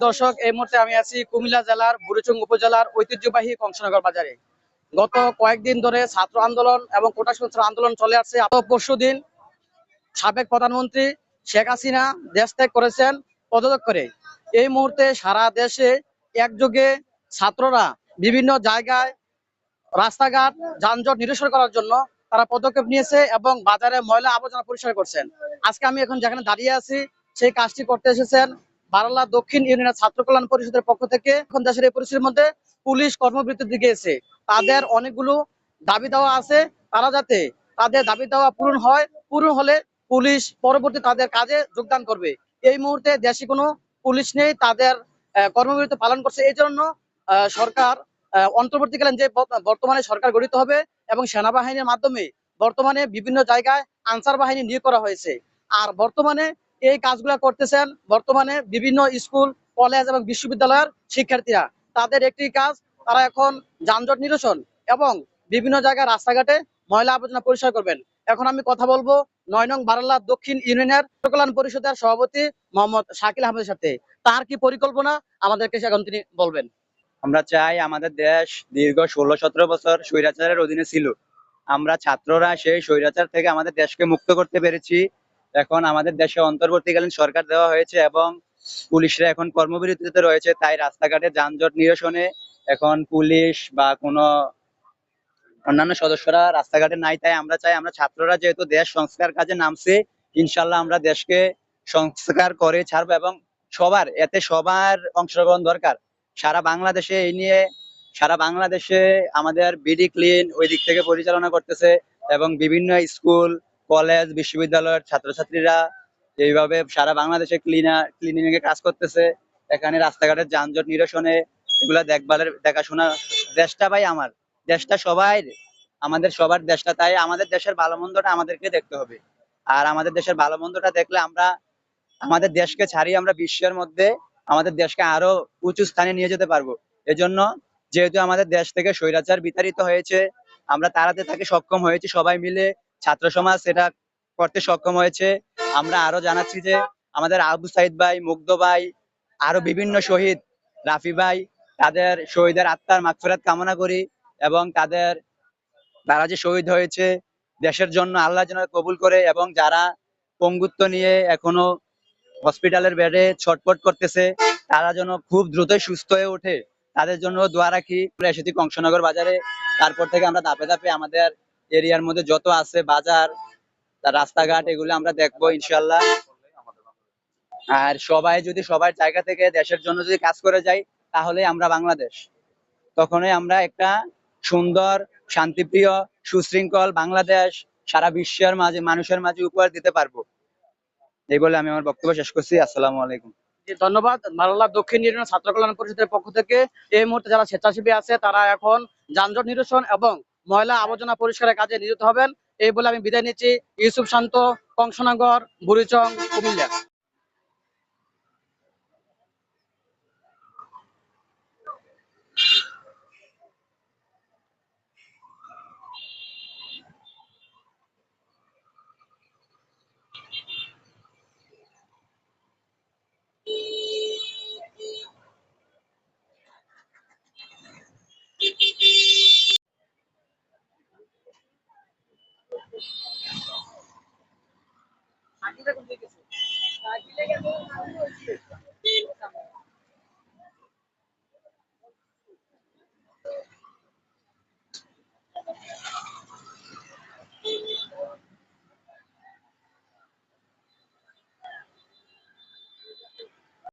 দর্শক, এই মুহূর্তে আমি আছি কুমিল্লা জেলার বুড়িচুং উপজেলার ঐতিহ্যবাহী কংসনগর বাজারে। গত কয়েকদিন ধরে ছাত্র আন্দোলন এবং কোটা সংস্কার আন্দোলন চলে আসছে। পরশু দিন সাবেক প্রধানমন্ত্রী শেখ হাসিনা দেশ ত্যাগ করেছেন পদত্যাগ করে। এই মুহূর্তে সারা দেশে একযোগে ছাত্ররা বিভিন্ন জায়গায় রাস্তাঘাট, যানজট নিরসন করার জন্য তারা পদক্ষেপ নিয়েছে এবং বাজারে ময়লা আবর্জনা পরিষ্কার করছেন। আজকে আমি এখন যেখানে দাঁড়িয়ে আছি, সেই কাজটি করতে এসেছেন বারালা দক্ষিণ ইউনিয়নের ছাত্র কল্যাণ পরিষদের পক্ষ থেকে এখন দেশের এই পরিস্থিতির মধ্যে পুলিশ কর্মবৃত্তির দিকে এসে তাদের অনেকগুলো দাবি দেওয়া আছে। তারা যাতে তাদের দাবি দেওয়া পূরণ হয়, পূরণ হলে পুলিশ পরবর্তী তাদের কাজে যোগদান করবে। এই মুহূর্তে দেশে কোনো পুলিশ নেই, তাদের কর্মবিরতি পালন করছে। এই জন্য সরকার অন্তর্বর্তীকালীন যে বর্তমানে সরকার গঠিত হবে এবং সেনাবাহিনীর মাধ্যমে বর্তমানে বিভিন্ন জায়গায় আনসার বাহিনী নিয়োগ করা হয়েছে। আর বর্তমানে এই কাজগুলো করতেছেন বর্তমানে বিভিন্ন স্কুল, কলেজ এবং বিশ্ববিদ্যালয়ের শিক্ষার্থীরা। তাদের একটি কাজ, তারা এখন যানজট নিরসন এবং বিভিন্ন জায়গায় রাস্তাঘাটে ময়লা আবর্জনা পরিষ্কার করবেন। এখন আমি কথা বলব নয় নং বারাল্লা দক্ষিণ ইউনিয়নের কল্যাণ পরিষদের সভাপতি মোহাম্মদ শাকিল আহমেদের সাথে। তার কি পরিকল্পনা? আমাদেরকে এখন তিনি বলবেন। আমরা চাই আমাদের দেশ দীর্ঘ ষোলো সতেরো বছর স্বৈরাচারের অধীনে ছিল। আমরা ছাত্ররা সেই স্বৈরাচার থেকে আমাদের দেশকে মুক্ত করতে পেরেছি। এখন আমাদের দেশে অন্তর্বর্তীকালীন সরকার দেওয়া হয়েছে এবং পুলিশরা এখন কর্মবিরতিতে রয়েছে, তাই রাস্তাঘাটে যানজট নিরসনে এখন পুলিশ বা কোনো অন্যান্য সদস্যরা রাস্তাঘাটে নাই, তাই আমরা চাই আমরা ছাত্ররা যেহেতু দেশ সংস্কার কাজে নামছে, ইনশাল্লাহ আমরা দেশকে সংস্কার করে ছাড়বো এবং সবার, এতে সবার অংশগ্রহণ দরকার। সারা বাংলাদেশে এই নিয়ে, সারা বাংলাদেশে আমাদের বিডি ক্লিন ওই দিক থেকে পরিচালনা করতেছে এবং বিভিন্ন স্কুল কলেজ বিশ্ববিদ্যালয়ের ছাত্রছাত্রীরা এইভাবে সারা বাংলাদেশে ক্লিনার ক্লিনিং এর কাজ করতেছে, এখানে রাস্তাঘাটের যানজট নিরসনে এগুলা দেখভালের দেখাশোনা, দেশটা ভাই আমার, দেশটা সবাই আমাদের সবার দেশটা, তাই আমাদের দেশের ভালো মন্দটা আমাদেরকে দেখতে হবে। আর আমাদের দেশের ভালো মন্দটা দেখলে আমরা, আমাদের দেশকে ছাড়িয়ে আমরা বিশ্বের মধ্যে আমাদের দেশকে আরও উঁচু স্থানে নিয়ে যেতে পারব। এজন্য যেহেতু আমাদের দেশ থেকে স্বৈরাচার বিতাড়িত হয়েছে, আমরা তাড়াতে তাকে সক্ষম হয়েছি সবাই মিলে ছাত্র সমাজ এটা করতে সক্ষম হয়েছে। আমরা আরও জানাচ্ছি যে আমাদের আবু সাইদ ভাই, মুগ্ধ ভাই, আরও বিভিন্ন শহীদ, রাফি ভাই, তাদের শহীদের আত্মার মাগফিরাত কামনা করি এবং তাদের, তারা যে শহীদ হয়েছে দেশের জন্য আল্লাহ যেন কবুল করে এবং যারা পঙ্গুত্ব নিয়ে এখনও হসপিটালের বেডে ছটপট করতেছে, তারা যেন খুব দ্রুতই সুস্থ হয়ে ওঠে। তাদের জন্য দোয়া রাখি। এসেছি কংসনগর বাজারে। তারপর থেকে আমরা ধাপে ধাপে আমাদের এরিয়ার মধ্যে যত আছে বাজার, তার রাস্তাঘাট, এগুলো আমরা দেখব ইনশাল্লাহ আর সবাই যদি সবার জায়গা থেকে দেশের জন্য যদি কাজ করে যাই, তাহলে আমরা বাংলাদেশ। তখনই আমরা একটা সুন্দর, শান্তিপ্রিয়, সুশৃঙ্খল বাংলাদেশ সারা বিশ্বের মাঝে, মানুষের মাঝে উপহার দিতে পারব। এই বলে আমি আমার বক্তব্য শেষ করছি। আসসালামু আলাইকুম। ধন্যবাদ। মারাল্লা দক্ষিণ ইউনিয়ন ছাত্র কল্যাণ পরিষদের পক্ষ থেকে এই মুহূর্তে যারা স্বেচ্ছাসেবী আছে, তারা এখন যানজট নিরসন এবং ময়লা আবর্জনা পরিষ্কারের কাজে নিয়োজিত হবেন। এই বলে আমি বিদায় নিচ্ছি। ইউসুফ শান্ত, কংসনগর, বুড়িচং, কুমিল্লা। 过去。